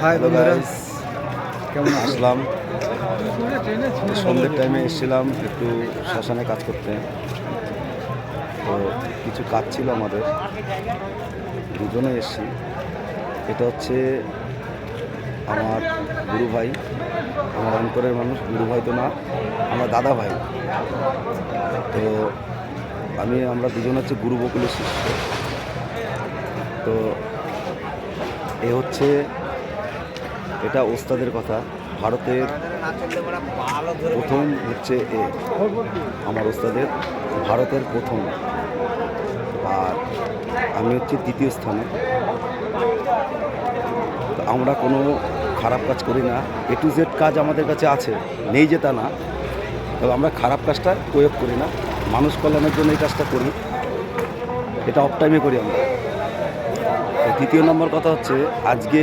High বন্ধুরা কেমন আসলাম। সন্ধ্যের টাইমে এসেছিলাম একটু শ্মশানে কাজ করতে। তো কিছু কাজ ছিল আমাদের। দুজনে এসেছি। এটা হচ্ছে আমার গুরু ভাই। আমার অন্তরের মানুষ। গুরু ভাই তো না আমার দাদা ভাই। তো আমি আমরা দুজন হচ্ছে গুরু বকুলের শিষ্য। তো এ হচ্ছে, এটা ওস্তাদের কথা, ভারতের প্রথম হচ্ছে এ, আমার ওস্তাদের, ভারতের প্রথম। আর আমি হচ্ছে দ্বিতীয় স্থানে। আমরা কোনো খারাপ কাজ করি না। এ টু জেড কাজ আমাদের কাছে আছে, নেই যে তা না। তবে আমরা খারাপ কাজটা প্রয়োগ করি না। মানুষ কল্যাণের জন্য এই কাজটা করি। এটা অফ টাইমে করি আমরা। দ্বিতীয় নম্বর কথা হচ্ছে, আজকে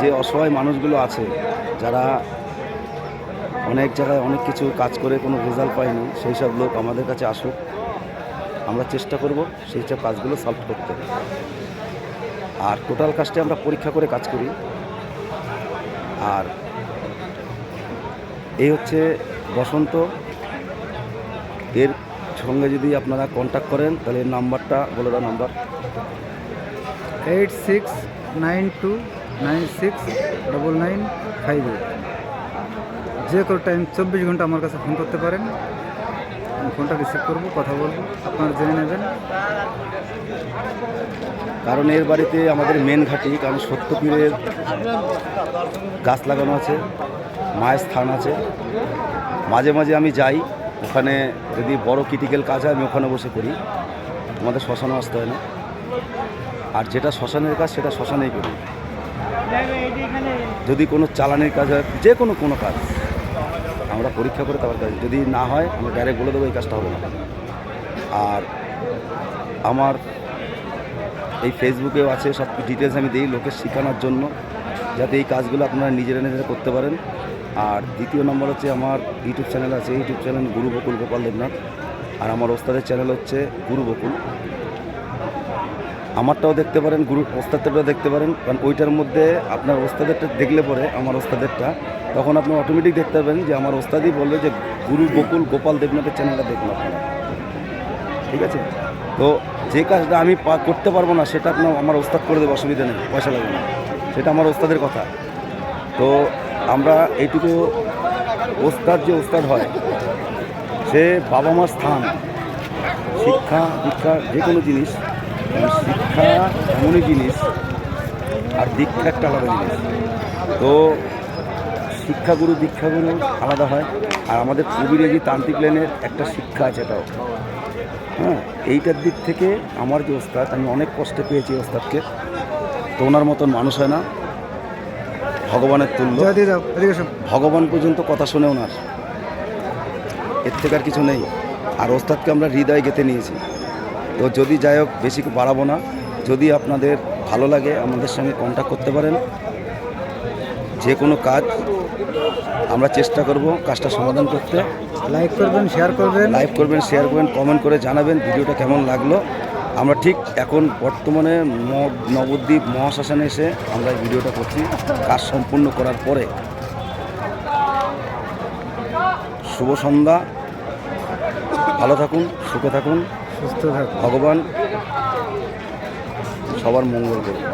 যে অসহায় মানুষগুলো আছে, যারা অনেক জায়গায় অনেক কিছু কাজ করে, কোনো রেজাল্ট পায়নি সেই সব লোক আমাদের কাছে আসুক। আমরা চেষ্টা করব সেই সব কাজগুলো সলভ করতে। আর টোটাল কাজটা আমরা পরীক্ষা করে কাজ করি। আর এই হচ্ছে বসন্ত। এর সঙ্গে যদি আপনারা কন্ট্যাক্ট করেন, তাহলে নাম্বারটা বলে দেওয়া number eight six nine two nine six double nine five eight যে কোনো টাইম চব্বিশ ঘণ্টা আমার কাছে ফোন করতে পারেন। আমি ফোনটা রিসিভ করব, কথা বলব, আপনারা জেনে নেবেন। কারণ এর বাড়িতে আমাদের মেন ঘাটি, কারণ সত্যপীরের গাছ লাগানো আছে, মায়ের স্থান আছে। মাঝে মাঝে আমি যাই, ওখানে যদি বড় ক্রিটিক্যাল কাজ হয়, আমি ওখানে বসে করি। আমাদের শ্মশানে আসতে হয় না। আর যেটা শ্মশানের কাজ, সেটা শ্মশানেই করি যদি কোনো চালানের কাজ হয়, যে কোনো কোনো কাজ, আমরা পরীক্ষা করে তারপর কাজ, যদি না হয়, আমরা ডাইরেক্ট বলে দেবো, এই কাজটা হবে না। আর আমার এই ফেসবুকেও আছে, সব ডিটেলস আমি দিই লোকের শেখানোর জন্য, যাতে এই কাজগুলো আপনারা নিজেরা নিজেরা করতে পারেন। আর দ্বিতীয় নম্বর হচ্ছে আমার ইউটিউব চ্যানেল আছে ইউটিউব চ্যানেল গুরু বকুল গোপাল দেবনাথ। আর আমার ওস্তাদের চ্যানেল হচ্ছে গুরু বকুল। আমারটাও দেখতে পারেন গুরু ওস্তাদেরটাও দেখতে পারেন, কারণ ওইটার মধ্যে আপনার ওস্তাদেরটা দেখলে পরে আমার ওস্তাদেরটা, তখন আপনি অটোমেটিক দেখতে পাবেন যে আমার ওস্তাদই বলবে যে, গুরু গোকুল গোপাল দেবনাথের চ্যানেলটা দেখুন আপনারা। ঠিক আছে? তো যে কাজটা আমি করতে পারব না, সেটা আপনার, আমার ওস্তাদ করে দেবো, অসুবিধা নেই, পয়সা লাগবে না। সেটা আমার ওস্তাদের কথা। তো আমরা এইটুকু ওস্তাদ যে ওস্তাদ হয়, সে বাবা মার স্থান, শিক্ষা দীক্ষা যে কোনো জিনিস শিক্ষা এমনই জিনিস আর দীক্ষা একটা আলাদা জিনিস। তো শিক্ষাগুরু দীক্ষাগুরু আলাদা হয় আর আমাদের কবিরাজি তান্ত্রিক লাইনের একটা শিক্ষা আছে এটাও। হ্যাঁ এইটার দিক থেকে আমার যে ওস্তাদ আমি অনেক কষ্টে পেয়েছি ওস্তাদকে। তো ওনার মতন মানুষ হয় না। ভগবানের তুল্য। ভগবান পর্যন্ত কথা শুনে ওনার। এর থেকে আর কিছু নেই। আর ওস্তাদকে আমরা হৃদয় গেতে নিয়েছি। তো যদি যাই হোক বেশি বাড়াবো না। যদি আপনাদের ভালো লাগে আমাদের সঙ্গে কন্ট্যাক্ট করতে পারেন। যে কোনো কাজ আমরা চেষ্টা করব কাজটা সমাধান করতে। লাইক করবেন শেয়ার করবেন। লাইক করবেন শেয়ার করবেন কমেন্ট করে জানাবেন ভিডিওটা কেমন লাগল। আমরা ঠিক এখন বর্তমানে নবদ্বীপ মহাশ্মশানে এসে আমরা এই ভিডিওটা করছি। কাজ সম্পূর্ণ করার পরে। শুভ সন্ধ্যা। ভালো থাকুন সুখে থাকুন। সুস্থ থাকো। ভগবান সবার মঙ্গল করুন